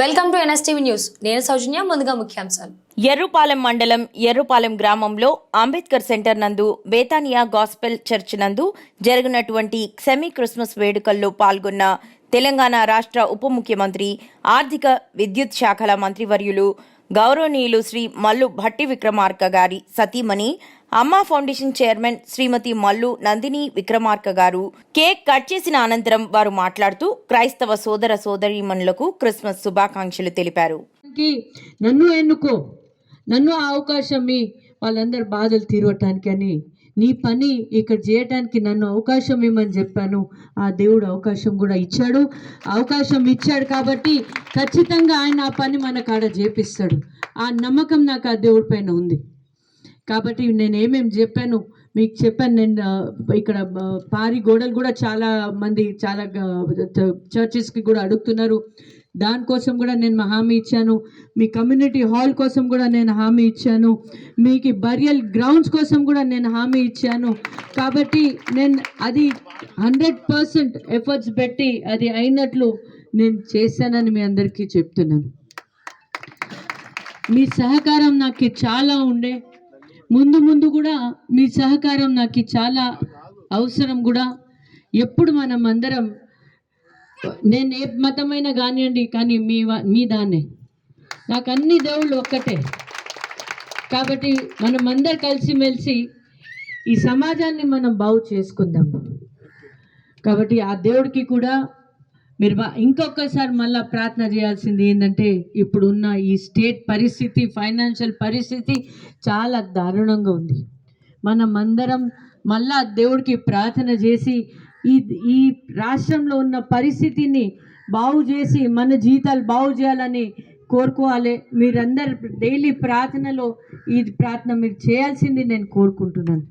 Welcome to NSTV news. నేను సౌజన్య ముందుగా ముఖ్యాంశాలు. ఎర్రుపాలెం మండలం ఎర్రుపాలెం గ్రామంలో అంబేద్కర్ సెంటర్ నందు బేతానియా గాస్పెల్ చర్చ్ నందు జరిగినటువంటి సెమీ క్రిస్మస్ వేడుకల్లో పాల్గొన్న తెలంగాణ రాష్ట్ర ఉప ముఖ్యమంత్రి ఆర్థిక విద్యుత్ శాఖల మంత్రివర్యులు గౌరవనీయులు శ్రీ మల్లు భట్టి విక్రమార్క గారి సతీమణి అమ్మా ఫౌండేషన్ చైర్మన్ శ్రీమతి మల్లు నందిని విక్రమార్క గారు కేక్ కట్ చేసిన అనంతరం వారు మాట్లాడుతూ క్రైస్తవ సోదర సోదరీమణులకు క్రిస్మస్ శుభాకాంక్షలు తెలిపారు. కి నన్ను ఎన్నుకో నన్ను ఆ అవకాశం మీ వాళ్ళందరి బాధలు తీరవటానికి అని నీ పని ఇక్కడ చేయటానికి నన్ను అవకాశం ఇవ్వమని చెప్పాను. ఆ దేవుడు అవకాశం కూడా ఇచ్చాడు. అవకాశం ఇచ్చాడు కాబట్టి ఖచ్చితంగా ఆయన ఆ పని మన కాడ చేపిస్తాడు. ఆ నమ్మకం నాకు ఆ దేవుడి పైన ఉంది. కాబట్టి నేను ఏమేమి చెప్పాను? మీకు చెప్పాను నేను ఇక్కడ పారి గోడలు కూడా చాలా మంది చాలా చర్చెస్కి కూడా అడుగుతున్నారు. దానికోసం కూడా నేను హామీ ఇచ్చాను. మీ కమ్యూనిటీ హాల్ కోసం కూడా నేను హామీ ఇచ్చాను. మీకు బరియల్ గ్రౌండ్స్ కోసం కూడా నేను హామీ ఇచ్చాను. కాబట్టి నేను అది హండ్రెడ్ పర్సెంట్ ఎఫర్ట్స్ పెట్టి అది అయినట్లు నేను చేశానని మీ అందరికీ చెప్తున్నాను. మీ సహకారం నాకు చాలా ఉండే. ముందు ముందు కూడా మీ సహకారం నాకు చాలా అవసరం కూడా. ఎప్పుడు మనం అందరం నేను ఏ మతమైనా కానివ్వండి కానీ మీ మీ దాన్నే. నాకు అన్ని దేవుళ్ళు ఒక్కటే. కాబట్టి మనం అందరు కలిసిమెలిసి ఈ సమాజాన్ని మనం బాగు చేసుకుందాం. కాబట్టి ఆ దేవుడికి కూడా మీరు ఇంకొకసారి మళ్ళీ ప్రార్థన చేయాల్సింది ఏంటంటే ఇప్పుడున్న ఈ స్టేట్ పరిస్థితి ఫైనాన్షియల్ పరిస్థితి చాలా దారుణంగా ఉంది. మనం అందరం మళ్ళా దేవుడికి ప్రార్థన చేసి ఈ ఈ రాష్ట్రంలో ఉన్న పరిస్థితిని బాగు చేసి మన జీతాలు బాగు చేయాలని కోరుకోవాలి. మీరందరు డైలీ ప్రార్థనలో ఈ ప్రార్థన మీరు చేయాల్సింది నేను కోరుకుంటున్నాను.